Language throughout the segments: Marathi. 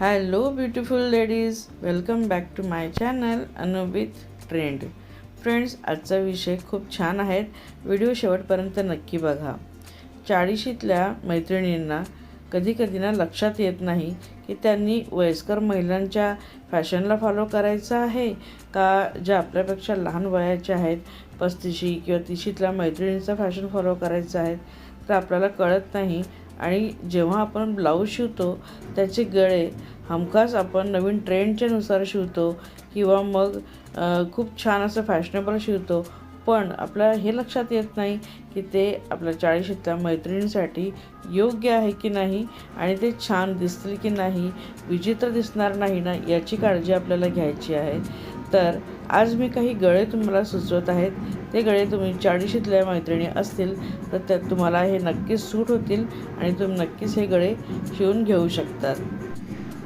Hello beautiful ladies welcome back to my channel Anubit trend friends आजचा विषय खूप छान आहेत व्हिडिओ शेवटपर्यंत नक्की बघा. चाळीशीतल्या मैत्रिणींना कधी कधी ना लक्षात येत नाही की त्यांनी वयस्कर महिलांच्या फॅशनला फॉलो करायचं आहे का? ज्या आपल्यापेक्षा लहान वयाच्या आहेत पस्तीशी किंवा तिशीतल्या मैत्रिणींचा फॅशन फॉलो करायचा आहे तर आपल्याला कळत नाही आणि जेव्हा आपण ब्लाऊज शिवतो त्याचे गळे हमखास आपण नवीन ट्रेंडच्यानुसार शिवतो किंवा मग खूप छान असं फॅशनेबल शिवतो पण आपल्या हे लक्षात येत नाही की ते आपल्या चाळीशीतल्या मैत्रिणींसाठी योग्य आहे की नाही आणि ते छान दिसतील की नाही विचित्र दिसणार नाही ना याची काळजी आपल्याला घ्यायची आहे. तर आज मी काही गळे तुम्हाला सुचवत आहेत. ते गळे तुम्ही चाळीशीतल्या मैत्रिणी असतील तर त्यात तुम्हाला हे नक्कीच सूट होतील आणि तुम्ही नक्कीच हे गळे शिवून घेऊ शकतात.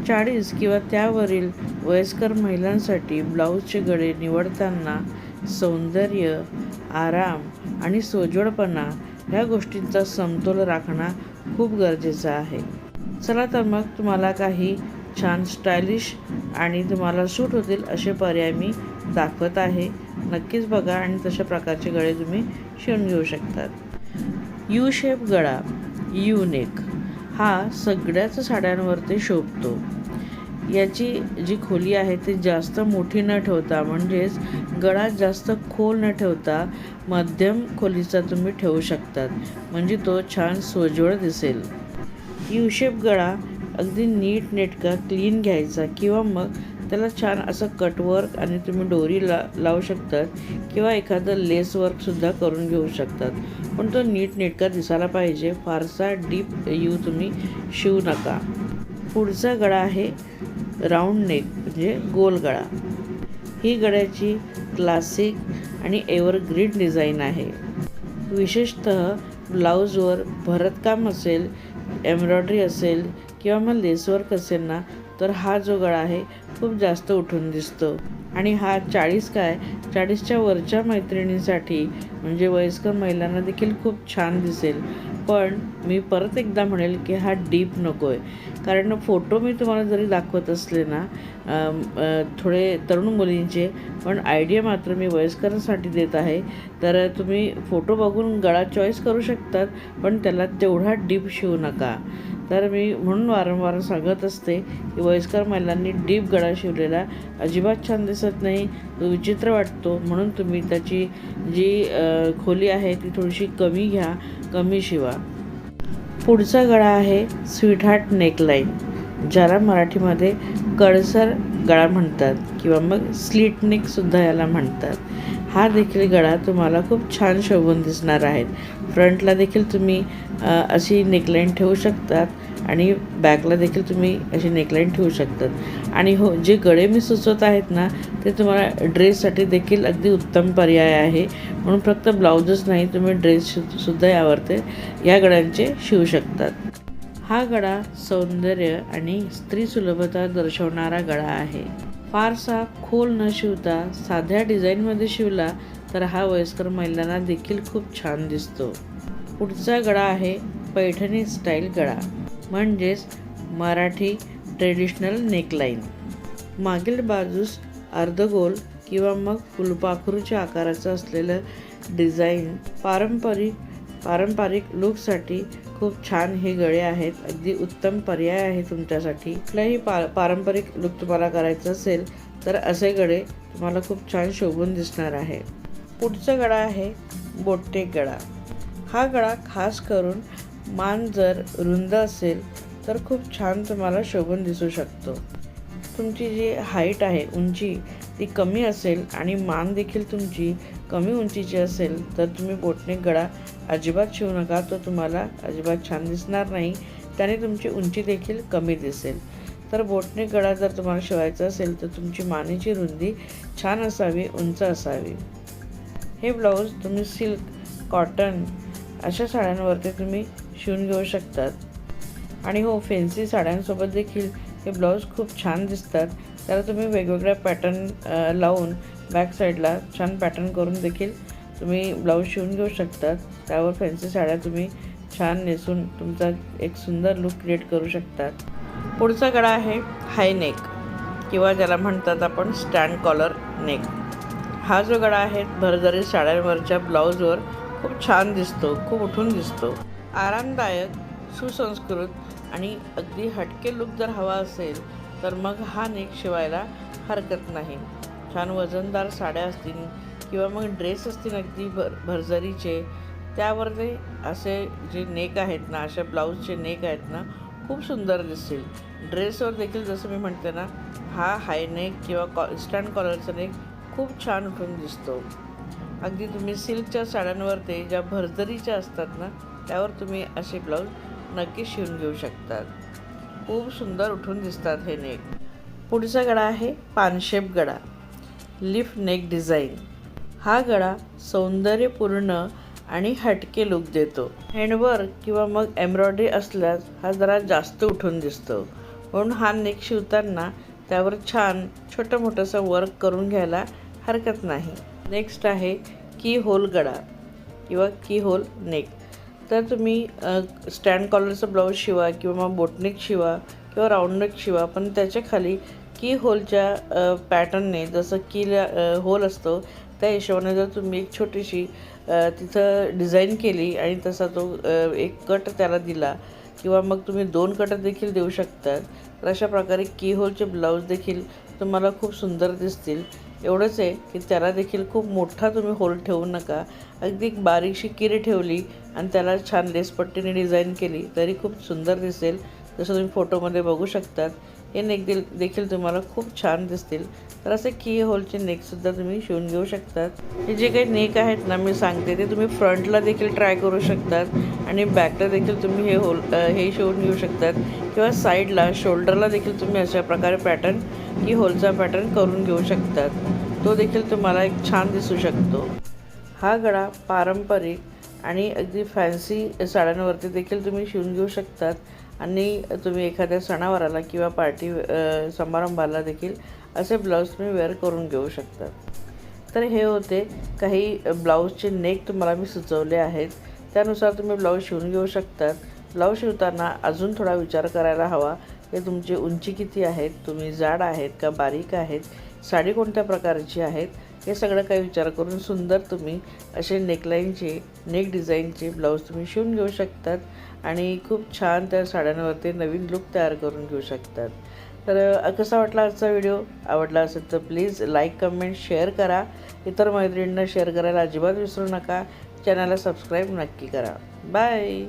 चाळीस किंवा त्यावरील वयस्कर महिलांसाठी ब्लाऊजचे गळे निवडताना सौंदर्य आराम आणि सोज्वळपणा ह्या गोष्टींचा समतोल राखणं खूप गरजेचं आहे. चला तर मग तुम्हाला काही छान स्टायलिश आणि तुम्हाला सूट होतील असे पर्याय मी दाखवत आहे. नक्कीच बघा आणि तशा प्रकारचे गळे तुम्ही शिवून घेऊ शकतात. यू शेप गळा यू नेक हा सगळ्याच साड्यांवरती शोभतो. याची जी खोली आहे ती जास्त मोठी न ठेवता म्हणजेच गळा जास्त खोल न ठेवता मध्यम खोलीचा तुम्ही ठेवू शकतात. म्हणजे तो छान सोज्वळ दिसेल. यू शेप गळा अगदी नीट नेटका क्लीन घ्यायचा किंवा मग त्याला छान असं कटवर्क आणि तुम्ही डोरी ला लावू शकतात किंवा एखादं लेस वर्कसुद्धा करून घेऊ शकतात. पण तो नीट नेटका दिसायला पाहिजे. फारसा डीप यू तुम्ही शिवू नका. पुढचा गळा आहे राऊंड नेक म्हणजे गोल गळा. ही गळ्याची क्लासिक आणि एव्हरग्रीन डिझाईन आहे. विशेषतः ब्लाऊजवर भरतकाम असेल एम्ब्रॉयडरी असेल किंवा मग लेसवर्क असेल ना तर हा जो गळा आहे खूप जास्त उठून दिसतो. आणि हा चाळीस काय चाळीसच्या वरच्या मैत्रिणींसाठी म्हणजे वयस्कर महिलांना देखील खूप छान दिसेल. पण मी परत एकदा म्हणेल की हा डीप नको आहे कारण फोटो मी तुम्हाला जरी दाखवत असले ना थोडे तरुण मुलींचे पण आयडिया मात्र मी वयस्करांसाठी देत आहे. तर तुम्ही फोटो बघून गळा चॉईस करू शकतात पण त्याला तेवढा डीप शिवू नका. तर मी म्हणून वारंवार सांगत असते की वयस्कर महिलांनी डीप गळा शिवलेला अजिबात छान दिसत नाही तो विचित्र वाटतो. म्हणून तुम्ही त्याची जी खोली आहे ती थोडीशी कमी घ्या कमी शिवा. पुढचा गळा आहे स्वीटहार्ट नेकलाईन ज्याला मराठीमध्ये कडसर गळा म्हणतात किंवा मग स्लीट नेकसुद्धा याला म्हणतात. हा देखील गळा तुम्हाला खूप छान शोभून दिसणार आहेत फ्रंटला देखील तुम्ही अशी नेकलाईन ठेवू शकतात आणि बॅकला देखील तुम्ही अशी नेकलाईन ठेवू शकतात. आणि हो जे गळे मी सुचवत आहेत ना ते तुम्हाला ड्रेससाठी देखील अगदी उत्तम पर्याय आहे. म्हणून फक्त ब्लाऊजच नाही तुम्ही ड्रेस सुद्धा यावरते या गळ्यांचे शिवू शकतात. हा गळा सौंदर्य आणि स्त्री सुलभता दर्शवणारा गळा आहे. फारसा खोल न शिवता साध्या डिझाईनमध्ये शिवला तर हा वयस्कर महिलांना देखील खूप छान दिसतो. पुढचा गळा आहे पैठणी स्टाईल गळा म्हणजेच मराठी ट्रेडिशनल नेकलाईन. मागील बाजूस अर्धगोल किंवा मग फुलपाखरूच्या आकाराचं असलेलं डिझाईन पारंपरिक पारंपरिक लुकसाठी खूप छान हे गळे आहेत. अगदी उत्तम पर्याय आहे तुमच्यासाठी. कुठलाही पा पारंपरिक लुक तुम्हाला करायचं असेल तर असे गळे तुम्हाला खूप छान शोभून दिसणार आहे. पुढचा गळा आहे बोट्टे गळा हा गळा खास करून मान जर रुंद असेल तर खूप छान तुम्हाला शोभून दिसू शकतो. तुमची जी हाईट आहे उंची ती कमी असेल आणि मान देखील तुमची कमी उंचीची असेल तर तुम्ही बोटने गळा अजिबात शिवू नका. तो तुम्हाला अजिबात छान दिसणार नाही. त्याने तुमची उंची देखील कमी दिसेल. तर बोटने गळा जर तुम्हाला शिवायचा असेल तर तुमची मानेची रुंदी छान असावी उंच असावी. हे ब्लाऊज तुम्ही सिल्क कॉटन अशा साड्यांवरती तुम्ही शिवून घेऊ शकतात. आणि हो फेन्सी साड्यांसोबत देखील हे ब्लाऊज खूप छान दिसतात. त्याला तुम्ही वेगवेगळ्या पॅटर्न लावून बॅक साईडला छान पॅटर्न करून देखील तुम्ही ब्लाऊज शिवून घेऊ शकतात. त्यावर फॅन्सी साड्या तुम्ही छान नेसून तुमचा एक सुंदर लुक क्रिएट करू शकतात. पुढचा गळा आहे हाय नेक किंवा ज्याला म्हणतात आपण स्टँड कॉलर नेक हा जो गळा आहे भरजरी साड्यांवरच्या ब्लाऊजवर खूप छान दिसतो खूप उठून दिसतो. आरामदायक सुसंस्कृत आणि अगदी हटके लुक जर हवा असेल तर मग हा नेक शिवायला हरकत नाही. छान वजनदार साड्या असतील किंवा मग ड्रेस असतील अगदी भर भरजरीचे त्यावर ते असे जे नेक आहेत ना अशा ब्लाऊजचे नेक आहेत ना खूप सुंदर दिसतील. ड्रेसवर देखील जसं मी म्हणते ना हा हाय नेक किंवा कॉ स्टँड कॉलरचा नेक खूप छान उठून दिसतो. अगदी तुम्ही सिल्कच्या साड्यांवर ते ज्या भरजरीच्या असतात ना त्यावर तुम्ही असे ब्लाऊज नक्की शिवून घेऊ शकतात. खूप सुंदर उठून दिसतात हे नेक. पुढचा गळा आहे पानशेप गळा लिफ नेक डिझाईन. हा गळा सौंदर्यपूर्ण आणि हटके लुक देतो. हँडवर्क किंवा मग एम्ब्रॉयडरी असल्यास हा जरा जास्त उठून दिसतो. म्हणून हा नेक शिवताना त्यावर छान छोटं मोठंसं वर्क करून घ्यायला हरकत नाही. नेक्स्ट आहे की होल गळा किंवा की होल नेक. तर तुम्ही स्टँड कॉलरचं ब्लाऊज शिवा किंवा मग बोटनेक शिवा किंवा राऊंडनेक शिवा पण त्याच्याखाली की होलच्या पॅटर्नने जसं की होल असतो त्या हिशोबाने जर तुम्ही एक छोटीशी तिथं डिझाईन केली आणि तसा तो एक कट त्याला दिला किंवा मग तुम्ही दोन कट देखील देऊ शकतात तर अशा प्रकारे की होलचे ब्लाऊज देखील तुम्हाला खूप सुंदर दिसतील. एवढंच आहे की त्याला देखील खूप मोठा तुम्ही होल ठेवू नका. अगदी एक बारीकशी किरी ठेवली आणि त्याला छान लेसपट्टीने डिझाईन केली तरी खूप सुंदर दिसेल. जसं तुम्ही फोटोमध्ये बघू शकतात. हे नेक दिल देखील तुम्हाला खूप छान दिसतील. तर असे की होलचे नेकसुद्धा तुम्ही शिवून घेऊ शकतात. हे जे काही नेक आहेत ना मी सांगते ते तुम्ही फ्रंटला देखील ट्राय करू शकतात. आणि बॅकला देखील तुम्ही हे होल हे शिवून घेऊ शकतात. किंवा साईडला शोल्डरला देखील तुम्ही अशा प्रकारे पॅटर्न की होलचा पॅटर्न करून घेऊ शकतात. तो देखील तुम्हाला एक छान दिसू शकतो. हा गळा पारंपरिक आणि अगदी फॅन्सी साड्यांवरती देखील तुम्ही शिवून घेऊ शकतात. आणि तुम्ही एखाद्या सणावाराला किंवा पार्टी समारंभाला देखील असे ब्लाऊज तुम्ही वेअर करून घेऊ शकतात. तर हे होते काही ब्लाऊजचे नेक तुम्हाला मी सुचवले आहेत. त्यानुसार तुम्ही ब्लाऊज शिवून घेऊ शकतात. ब्लाऊज शिवताना अजून थोडा विचार करायला हवा. की तुमची उंची किती आहेत तुम्ही जाड आहेत का बारीक आहेत साडी कोणत्या प्रकारची आहेत हे सगळं काही विचार करून सुंदर तुम्ही असे नेकलाईनचे नेक डिझाईनचे ब्लाऊज तुम्ही शिवून घेऊ शकतात आणि खूप छान त्या साड्यांवरती नवीन लुक तयार करून घेऊ शकतात. तर कसा वाटला आजचा व्हिडिओ? आवडला असेल तर प्लीज लाईक कमेंट शेअर करा. इतर मैत्रिणींना शेअर करायला अजिबात विसरू नका. चॅनलला सबस्क्राईब नक्की करा. बाय!